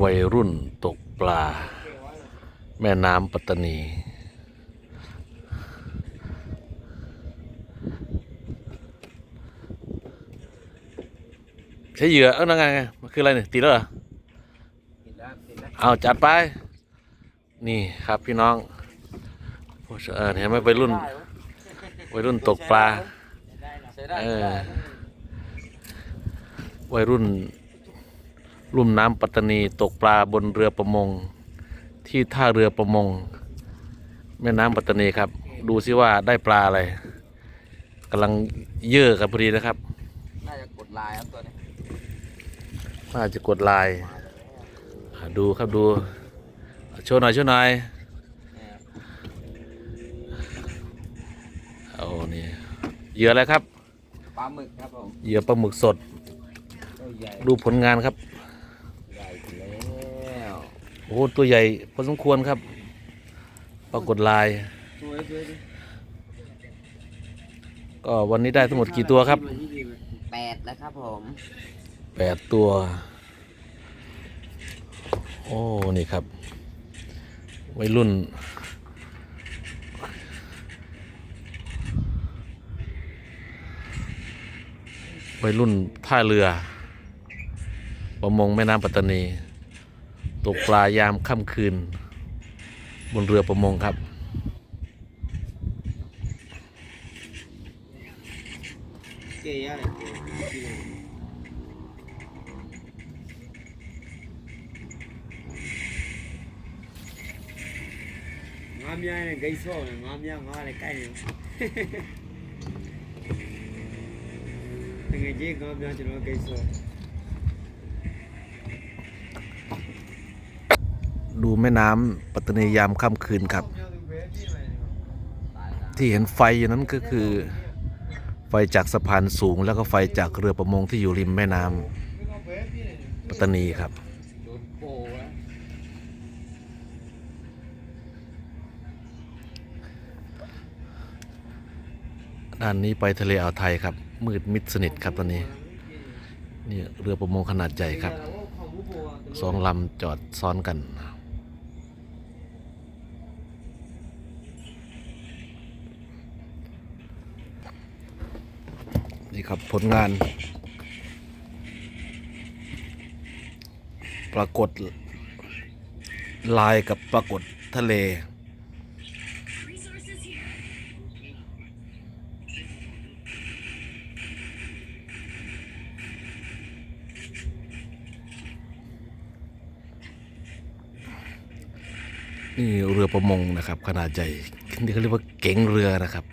วัยรุ่นตกปลา แม่น้ำปัตตานี ใช้เหยื่อ เอ้านั่งไงไงมันคืออะไรเนี่ยตีแล้วเหรอติดแล้วติดแล้วเอาจัดไป นี่ครับพี่น้องโอ้เออเห็นไหมวัยรุ่นวัยรุ่นตกปลาใช้ได้เอใช้อได้วัยรุ่น ลุ่มน้ำปัตตานีตกปลาบนเรือประมง ที่ท่าเรือประมง แม่น้ำปัตตานีครับ ดูซิว่าได้ปลาอะไรกำลังเยอะกันพอดีนะครับ น่าจะกดลายครับตัวนี้ น่าจะกดลายอ่าดูครับดูโชว์หน่อยโชว์หน่อยเนี่ยเอานี่เหยื่ออะไรครับ ปลาหมึกครับผมเหยื่อปลาหมึกสด ตัวใหญ่ ดูผลงานครับใหญ่แล้วโอ้โหตัวใหญ่พอสมควรครับ ปรากฏลาย สวยสวยดิก็วันนี้ได้ทั้งหมดกี่ตัวครับแปดแล้วครับผมแปดตัว โอ้ นี่ครับ วัยรุ่น วัยรุ่นท่าเรือ ประมงแม่น้ำปัตตานี ตกปลายามค่ำคืน บนเรือประมงครับ เก๋อะไรเก๋งามยังไงไก่โซ่เลยงามยังงาอะไรไก่เนี่ยยังไงจีงามยังจะรู้ไก่โซ่ ดูแม่น้ำปัตตานียามค่ำคืนครับ ที่เห็นไฟอยู่นั้นก็คือ ไฟจากสะพานสูง แล้วก็ไฟจากเรือประมงที่อยู่ริมแม่น้ำปัตตานีครับโดนโป้แล้วด้านนี้ไปทะเลอ่าวไทยครับ มืดมิดสนิทครับตอนนี้นี่เรือประมงขนาดใหญ่ครับสองลำจอดซ้อนกัน นี่ครับผลงาน ปรากฏลายกับปรากฏทะเล นี่เรือประมงนะครับ ขนาดใหญ่ที่เขาเรียกว่าเก๋งเรือนะครับ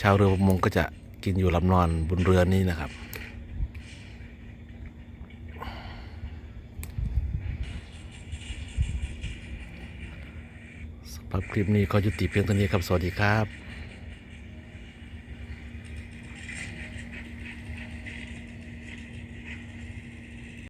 ชาวเรือประมงก็จะ กินอยู่ลำนอนบนเรือนี้นะครับ สำหรับคลิปนี้ก็ยุติเพียงเท่านี้ครับ สวัสดีครับ